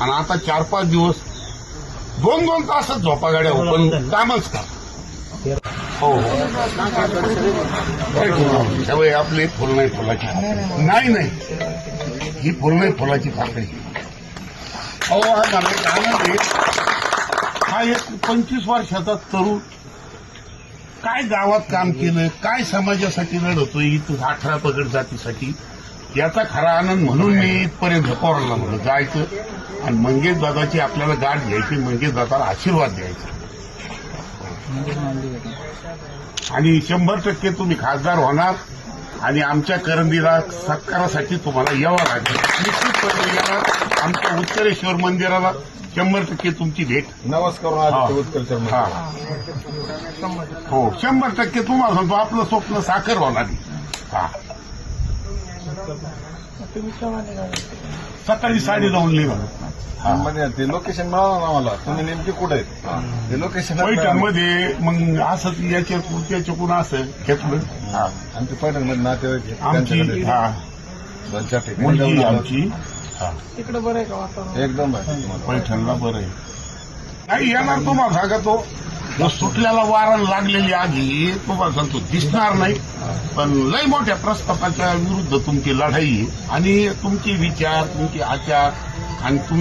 आणि आता चार पाच दिवस दोन दोन तासच झोपा गाड्या पण कामच का हो हो. आपली फुल नाही फुलाची. नाही नाही. ही फुल नाही फुलाची पाकळी. अहो हा आहे. हा एक पंचवीस वर्षाचा तरुण काय गावात काम केलं काय समाजासाठी लढवतोय इथं अठरा पगड जातीसाठी याचा खरा आनंद म्हणून मी इथपर्यंत पोराला म्हणलं जायचं. आणि मंगेश दादाची आपल्याला गाठ घ्यायची मंगेश दादाला आशीर्वाद द्यायचा. आणि शंभर टक्के तुम्ही खासदार होणार आणि आमच्या करंदीला सत्कारासाठी तुम्हाला यावं लागेल. निश्चितपणे येणार आमच्या उत्तरेश्वर मंदिराला शंभर टक्के तुमची भेट. नमस्कार हा. शंभर टक्के तुम्हाला सांगतो आपलं स्वप्न साखर होणार. हा. सकाळी साडे नऊ निघालो हा. म्हणजे ते लोकेशन मिळालं ना मला तुम्ही नेमके कुठे आहेत? ते लोकेशन पैठणमध्ये मग असं याच्या त्याच्याकडून असं घेतलं हा. आमचे पैठणमध्ये नातेवाईक. आमची हा. दोन चार ठिकाणी. आमची. हा एकदम आहे. तुम्हाला. पैठणला बरं आहे. नाही येणार तुम्हाला सांगतो. जो सुटल्याला वारण लागलेली आगी तुम्हाला सांगतो दिसणार नाही. पण लय मोठ्या प्रस्तापाच्या विरुद्ध तुमची लढाई आहे. आणि तुमचे विचार तुमचे आचार आणि तुम